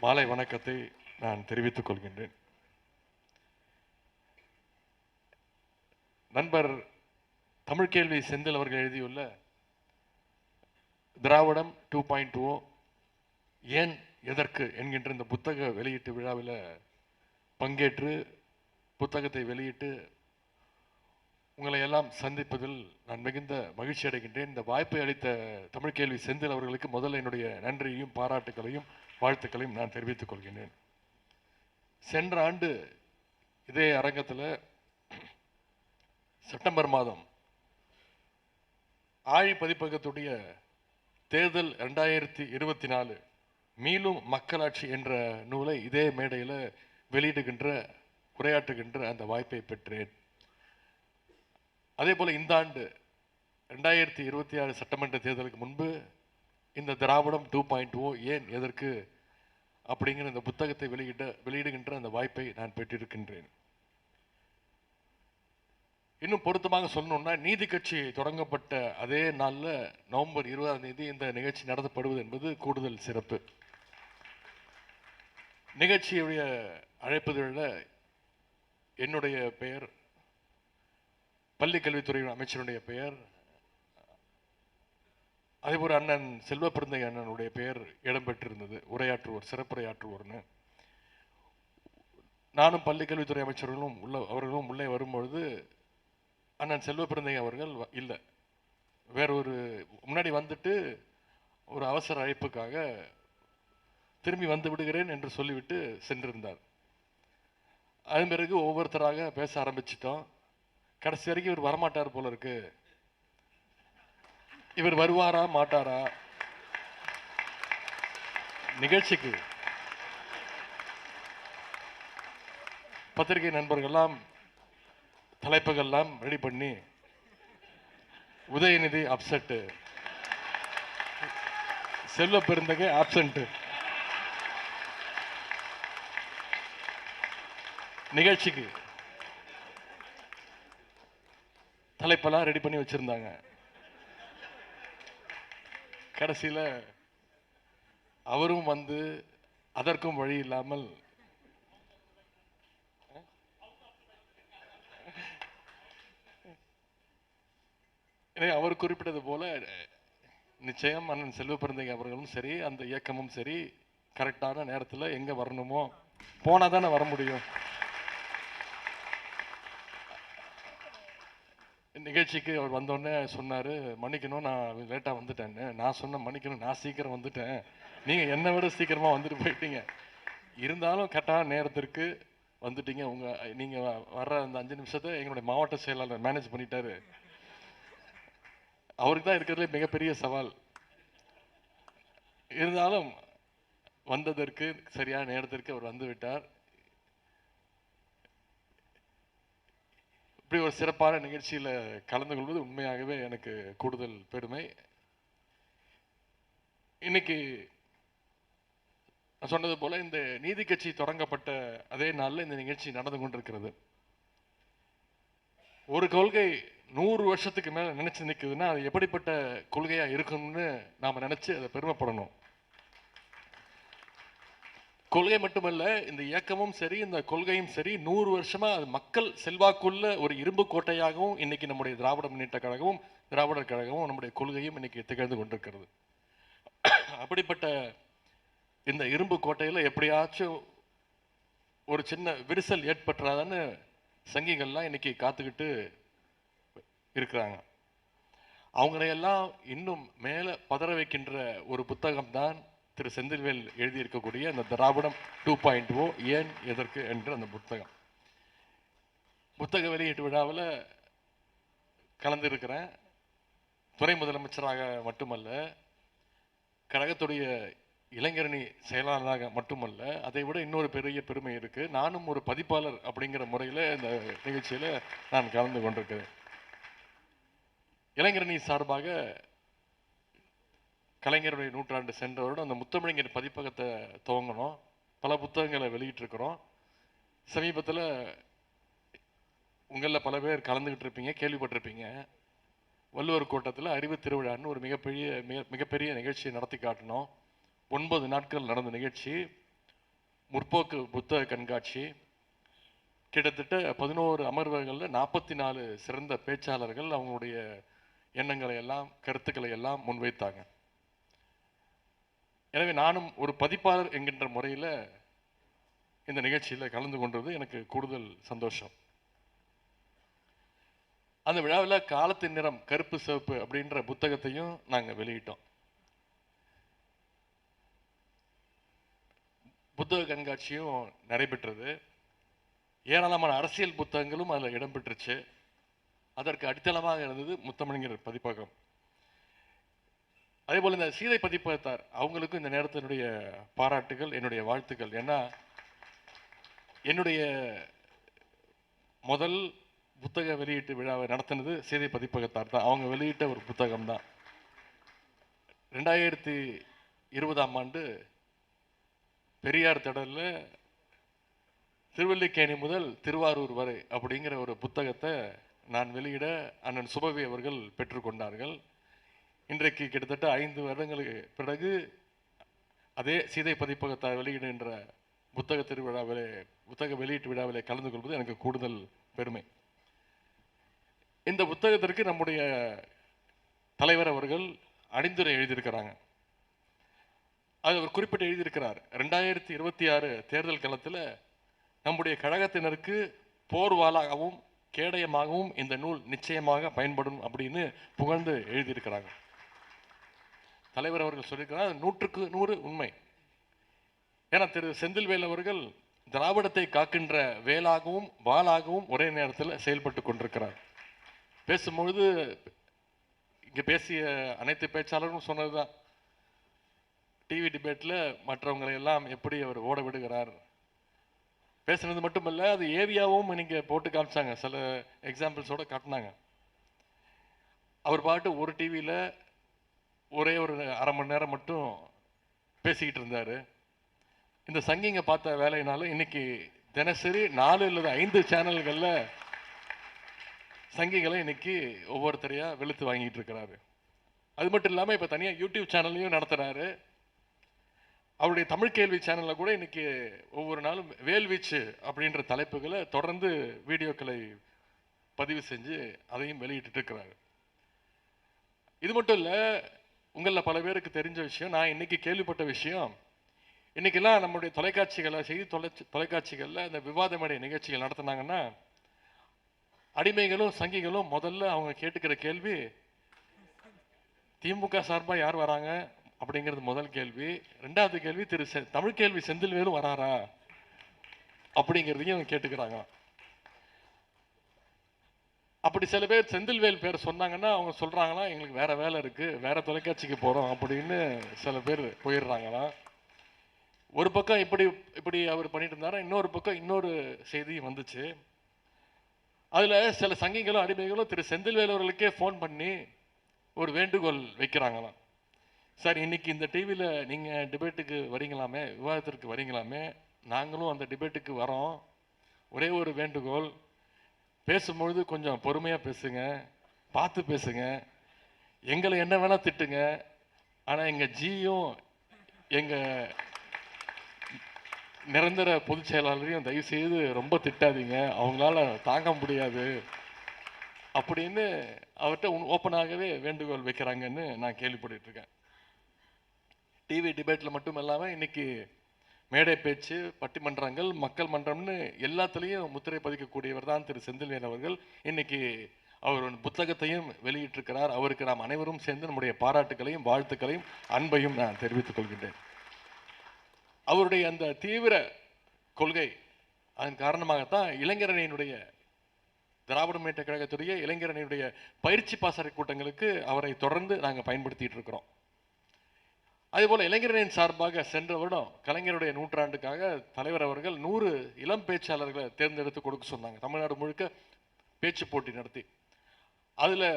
மாலை வணக்கத்தை நான் தெரிவித்துக் கொள்கின்றேன். நண்பர் தமிழ் கேள்வி செந்தில் அவர்கள் எழுதியுள்ள திராவிடம் டூ பாயிண்ட் ஓ ஏன் எதற்கு என்கின்ற இந்த புத்தக வெளியீட்டு விழாவில் பங்கேற்று புத்தகத்தை வெளியிட்டு உங்களை எல்லாம் சந்திப்பதில் நான் மிகுந்த மகிழ்ச்சி அடைகின்றேன் இந்த வாய்ப்பை அளித்த தமிழ் கேள்வி செந்தில் அவர்களுக்கு முதல்ல என்னுடைய நன்றியையும் பாராட்டுகளையும் வாழ்த்துக்களையும் நான் தெரிவித்துக் கொள்கின்றேன். சென்ற ஆண்டு இதே அரங்கத்தில் செப்டம்பர் மாதம் ஆழி பதிப்பகத்துடைய தேர்தல் ரெண்டாயிரத்தி இருபத்தி நாலு மீளும் மக்களாட்சி என்ற நூலை இதே மேடையில் வெளியிடுகின்ற உரையாற்றுகின்ற அந்த வாய்ப்பை பெற்றேன். அதே போல் இந்த ஆண்டு ரெண்டாயிரத்தி இருபத்தி ஆறு சட்டமன்ற தேர்தலுக்கு முன்பு இந்த திராவிடம் டூ பாயிண்ட் ஓ ஏன் எதற்கு அப்படிங்கிற இந்த புத்தகத்தை வெளியிட வெளியிடுகின்ற அந்த வாய்ப்பை நான் பெற்றிருக்கின்றேன். இன்னும் பொருத்தமாக சொல்லணும்னா நீதி கட்சி தொடங்கப்பட்ட அதே நாளில் நவம்பர் இருபதாம் தேதி இந்த நிகழ்ச்சி நடத்தப்படுவது என்பது கூடுதல் சிறப்பு. நிகழ்ச்சியுடைய அழைப்பதில் என்னுடைய பெயர் பள்ளி கல்வித்துறை அமைச்சருடைய பெயர் அதேபோல் அண்ணன் செல்வ பிறந்தை அண்ணனுடைய பெயர் இடம்பெற்றிருந்தது. உரையாற்றுவோர் சிறப்புரையாற்றுவோர்னு. நானும் பள்ளி கல்வித்துறை அமைச்சர்களும் உள்ள அவர்களும் உள்ளே வரும்பொழுது அண்ணன் செல்வ பிறந்தை அவர்கள் வ- இல்லை. வேற ஒரு முன்னாடி வந்துட்டு ஒரு அவசர அழைப்புக்காக திரும்பி வந்து விடுகிறேன் என்று சொல்லிவிட்டு சென்றிருந்தார். அதன் பிறகு ஒவ்வொருத்தராக பேச ஆரம்பிச்சிட்டோம். கடைசி வரைக்கும் இவர் வரமாட்டார் போல இருக்குது இவர் வருவாரா மாட்டாரா? நிகழ்ச்சிக்கு. பத்திரிகை நண்பர்கள்லாம் தலைப்புகள்லாம் ரெடி பண்ணி உதயநிதி அப்செட்டு செல்வ பெருந்தகை ஆப்சண்ட்டு நிகழ்ச்சிக்கு. தலைப்பெல்லாம் ரெடி பண்ணி வச்சுருந்தாங்க. கடைசியில் அவரும் வந்து அதற்கும் வழி இல்லாமல் அவர் குறிப்பிட்டது போல நிச்சயம் அண்ணன் செல்வ பிறந்தகை அவர்களும் சரி அந்த இயக்கமும் சரி கரெக்டான நேரத்தில் எங்கே வரணுமோ போனால் தானே வர முடியும். நிகழ்ச்சிக்கு அவர் வந்தோடனே சொன்னார் மன்னிக்கணும் நான் லேட்டாக வந்துட்டேன்னு. நான் சொன்னேன் மன்னிக்கணும் நான் சீக்கிரம் வந்துட்டேன். நீங்கள் என்னை விட சீக்கிரமாக வந்துட்டு போயிட்டீங்க. இருந்தாலும் கரெக்டான நேரத்திற்கு வந்துட்டீங்க. உங்கள் நீங்கள் வர்ற அந்த அஞ்சு நிமிஷத்தை எங்களுடைய மாவட்ட செயலாளர் மேனேஜ் பண்ணிட்டாரு. அவருக்கு தான் இருக்கிறதுலே மிகப்பெரிய சவால். இருந்தாலும் வந்ததற்கு சரியான நேரத்திற்கு அவர் வந்து இப்படி ஒரு சிறப்பான நிகழ்ச்சியில் கலந்து கொள்வது உண்மையாகவே எனக்கு கூடுதல் பெருமை. இன்னைக்கு நான் சொன்னது போல் இந்த நீதி கட்சி தொடங்கப்பட்ட அதே நாளில் இந்த நிகழ்ச்சி நடந்து கொண்டிருக்கிறது. ஒரு கொள்கை நூறு வருஷத்துக்கு மேலே நினச்சி நிற்குதுன்னா அது எப்படிப்பட்ட கொள்கையாக இருக்கும்னு நாம் நினச்சி அதை பெருமைப்படணும். கொள்கை மட்டுமல்ல இந்த இயக்கமும் சரி இந்த கொள்கையும் சரி நூறு வருஷமா அது மக்கள் செல்வாக்குள்ள ஒரு இரும்பு கோட்டையாகவும் இன்னைக்கு நம்முடைய திராவிட முன்னேற்ற கழகமும் திராவிடர் கழகமும் நம்முடைய கொள்கையும் இன்னைக்கு திகழ்ந்து கொண்டிருக்கிறது. அப்படிப்பட்ட இந்த இரும்பு கோட்டையில் எப்படியாச்சும் ஒரு சின்ன விரிசல் ஏற்பட்டுறாதான்னு சங்கிகள்லாம் இன்னைக்கு காத்துக்கிட்டு இருக்கிறாங்க. அவங்களையெல்லாம் இன்னும் மேலே பதற வைக்கின்ற ஒரு புத்தகம் தான் திரு செந்தில்வேல் எழுதியிருக்கக்கூடிய அந்த திராவிடம் டூ பாயிண்ட் ஓ ஏன் எதற்கு என்ற அந்த புத்தகம். புத்தக வெளியீட்டு விழாவில் கலந்துருக்கிறேன். துணை முதலமைச்சராக மட்டுமல்ல கழகத்துடைய இளைஞரணி செயலாளராக மட்டுமல்ல அதை விட இன்னொரு பெரிய பெருமை இருக்குது நானும் ஒரு பதிப்பாளர் அப்படிங்கிற முறையில் இந்த நிகழ்ச்சியில் நான் கலந்து கொண்டிருக்கிறேன். இளைஞரணி சார்பாக கலைஞருடைய நூற்றாண்டு சென்ற வருடம் அந்த முத்தமிழங்கர் பதிப்பகத்தை துவங்கணும் பல புத்தகங்களை வெளியிட்டிருக்கிறோம். சமீபத்தில் உங்களில் பல பேர் கலந்துக்கிட்டு இருப்பீங்க கேள்விப்பட்டிருப்பீங்க. வள்ளுவர் கோட்டத்தில் அறிவு திருவிழான்னு ஒரு மிகப்பெரிய மிக மிகப்பெரிய நிகழ்ச்சியை நடத்தி காட்டினோம். ஒன்பது நாட்கள் நடந்த நிகழ்ச்சி முற்போக்கு புத்தக கண்காட்சி. கிட்டத்தட்ட பதினோரு அமர்வுகளில் நாற்பத்தி நாலு சிறந்த பேச்சாளர்கள் அவங்களுடைய எண்ணங்களை எல்லாம் கருத்துக்களை எல்லாம் முன்வைத்தாங்க. எனவே நானும் ஒரு பதிப்பாளர் என்கின்ற முறையில் இந்த நிகழ்ச்சியில் கலந்து கொண்டது எனக்கு கூடுதல் சந்தோஷம். அந்த விழாவில் காலத்தின் நிறம் கருப்பு சிவப்பு அப்படின்ற புத்தகத்தையும் நாங்கள் வெளியிட்டோம். புத்தக கண்காட்சியும் நடைபெற்றது. ஏராளமான அரசியல் புத்தகங்களும் அதில் இடம்பெற்றுச்சு. அதற்கு அடித்தளமாக இருந்தது முத்தமிழர் பதிப்பகம். அதே போல் இந்த சீதை பதிப்பகத்தார் அவங்களுக்கும் இந்த நேரத்தினுடைய பாராட்டுகள் என்னுடைய வாழ்த்துக்கள். ஏன்னா என்னுடைய முதல் புத்தக வெளியீட்டு விழாவை நடத்தினது சீதை பதிப்பகத்தார் தான். அவங்க வெளியிட்ட ஒரு புத்தகம் தான். ரெண்டாயிரத்தி இருபதாம் ஆண்டு பெரியார் திடலில் திருவல்லிக்கேணி முதல் திருவாரூர் வரை அப்படிங்கிற ஒரு புத்தகத்தை நான் வெளியிட அண்ணன் சுபவி அவர்கள் பெற்றுக்கொண்டார்கள். இன்றைக்கு கிட்டத்தட்ட ஐந்து வருடங்களுக்கு பிறகு அதே சீதை பதிப்பகத்தார் வெளியிடுகின்ற புத்தக திருவிழாவிலே புத்தக வெளியீட்டு விழாவிலே கலந்து கொள்வது எனக்கு கூடுதல் பெருமை. இந்த புத்தகத்திற்கு நம்முடைய தலைவர் அவர்கள் அணிந்துரை எழுதியிருக்கிறாங்க. அது அவர் குறிப்பிட்டு எழுதியிருக்கிறார். ரெண்டாயிரத்தி இருபத்தி ஆறு தேர்தல் களத்தில் நம்முடைய கழகத்தினருக்கு போர்வாலாகவும் கேடயமாகவும் இந்த நூல் நிச்சயமாக பயன்படும் அப்படின்னு புகழ்ந்து எழுதியிருக்கிறாங்க. தலைவர் அவர்கள் சொல்லியிருக்கிறார் நூற்றுக்கு நூறு உண்மை. ஏன்னா திரு செந்தில்வேல் அவர்கள் திராவிடத்தை காக்கின்ற வேலாகவும் வாளாகவும் ஒரே நேரத்தில் செயல்பட்டு கொண்டிருக்கிறார். பேசும்பொழுது இங்கே பேசிய அனைத்து பேச்சாளரும் சொன்னதுதான். டிவி டிபேட்டில் மற்றவங்களை எல்லாம் எப்படி அவர் ஓட விடுகிறார்? பேசுனது மட்டுமல்ல அது ஏவியாவும் நீங்கள் போட்டு காமிச்சாங்க. சில எக்ஸாம்பிள்ஸோடு காட்டினாங்க. அவர் பாட்டு ஒரு டிவியில் ஒரே ஒரு அரை மணி நேரம் மட்டும் பேசிக்கிட்டு இருந்தார். இந்த சங்கிங்க பார்த்த வேலையினால இன்னைக்கு தினசரி நாலு அல்லது ஐந்து சேனல்களில் சங்கிகளை இன்னைக்கு ஒவ்வொருத்தரையாக வெளுத்து வாங்கிட்டு இருக்கிறாரு. அது மட்டும் இல்லாமல் இப்போ தனியாக யூடியூப் சேனல்லையும் நடத்துகிறாரு அவருடைய தமிழ் கேள்வி சேனலில் கூட இன்னைக்கு ஒவ்வொரு நாளும் வேல்வீச்சு அப்படின்ற தலைப்புகளை தொடர்ந்து வீடியோக்களை பதிவு செஞ்சு அதையும் வெளியிட்டு இருக்கிறாரு. இது மட்டும் இல்லை உங்களில் பல பேருக்கு தெரிஞ்ச விஷயம் நான் இன்னைக்கு கேள்விப்பட்ட விஷயம். இன்றைக்கெல்லாம் நம்முடைய தொலைக்காட்சிகளை செய்தி தொலை தொலைக்காட்சிகளில் இந்த விவாத மேடை நிகழ்ச்சிகள் நடத்துனாங்கன்னா அடிமைகளும் சங்கிகளும் முதல்ல அவங்க கேட்டுக்கிற கேள்வி திமுக சார்பாக யார் வராங்க? அப்படிங்கிறது முதல் கேள்வி. ரெண்டாவது கேள்வி திரு செ- தமிழ் கேள்வி செந்தில்வேலும் வராரா? அப்படிங்கிறதையும் கேட்டுக்கிறாங்க. அப்படி சில பேர் செந்தில்வேல் பேர் சொன்னாங்கன்னா அவங்க சொல்றாங்களா எங்களுக்கு வேறு வேலை இருக்குது வேறு தொலைக்காட்சிக்கு போகிறோம் அப்படின்னு சில பேர் போயிடுறாங்களாம். ஒரு பக்கம் இப்படி இப்படி அவர் பண்ணிட்டு இருந்தாரா இன்னொரு பக்கம் இன்னொரு செய்தி வந்துச்சு. அதில் சில சங்கிகளும் அடிமைகளும் திரு செந்தில்வேல் அவர்களுக்கே ஃபோன் பண்ணி ஒரு வேண்டுகோள் வைக்கிறாங்களாம். சார் இன்னைக்கு இந்த டிவியில் நீங்கள் டிபேட்டுக்கு வரீங்களாமே விவாதத்திற்கு வரீங்களாமே? நாங்களும் அந்த டிபேட்டுக்கு வரோம். ஒரே ஒரு வேண்டுகோள் பேசும்பொழுது கொஞ்சம் பொறுமையாக பேசுங்க பார்த்து பேசுங்க. எங்களை என்ன வேணால் திட்டுங்க. ஆனால் எங்கள் ஜியும் எங்கள் நிரந்தர பொதுச் செயலாளரையும் செய்து ரொம்ப திட்டாதீங்க. அவங்களால தாங்க முடியாது அப்படின்னு அவர்கிட்ட ஓப்பனாகவே வேண்டுகோள் வைக்கிறாங்கன்னு நான் கேள்விப்பட்டுருக்கேன் டிவி டிபேட்டில் மட்டும் இல்லாமல் இன்னைக்கு மேடை பேச்சு பட்டிமன்றங்கள் மக்கள் மன்றம்னு எல்லாத்துலேயும் முத்திரை பதிக்கக்கூடியவர் தான் திரு செந்தில்வேல் அவர்கள். இன்னைக்கு அவர் புத்தகத்தையும் வெளியிட்டிருக்கிறார். அவருக்கு நாம் அனைவரும் சேர்ந்து நம்முடைய பாராட்டுகளையும் வாழ்த்துக்களையும் அன்பையும் நான் தெரிவித்துக் கொள்கின்றேன். அவருடைய அந்த தீவிர கொள்கை அதன் காரணமாகத்தான் இளைஞரணியினுடைய திராவிட முன்னேற்ற கழகத்துடைய இளைஞரணியினுடைய பயிற்சி பாசறை கூட்டங்களுக்கு அவரை தொடர்ந்து நாங்கள் பயன்படுத்திட்டு இருக்கிறோம். அதேபோல் இளைஞரணியின் சார்பாக சென்ற வருடம் கலைஞருடைய நூற்றாண்டுக்காக தலைவர் அவர்கள் நூறு இளம் பேச்சாளர்களை தேர்ந்தெடுத்து கொடுக்க சொன்னாங்க. தமிழ்நாடு முழுக்க பேச்சு போட்டி நடத்தி. அதில்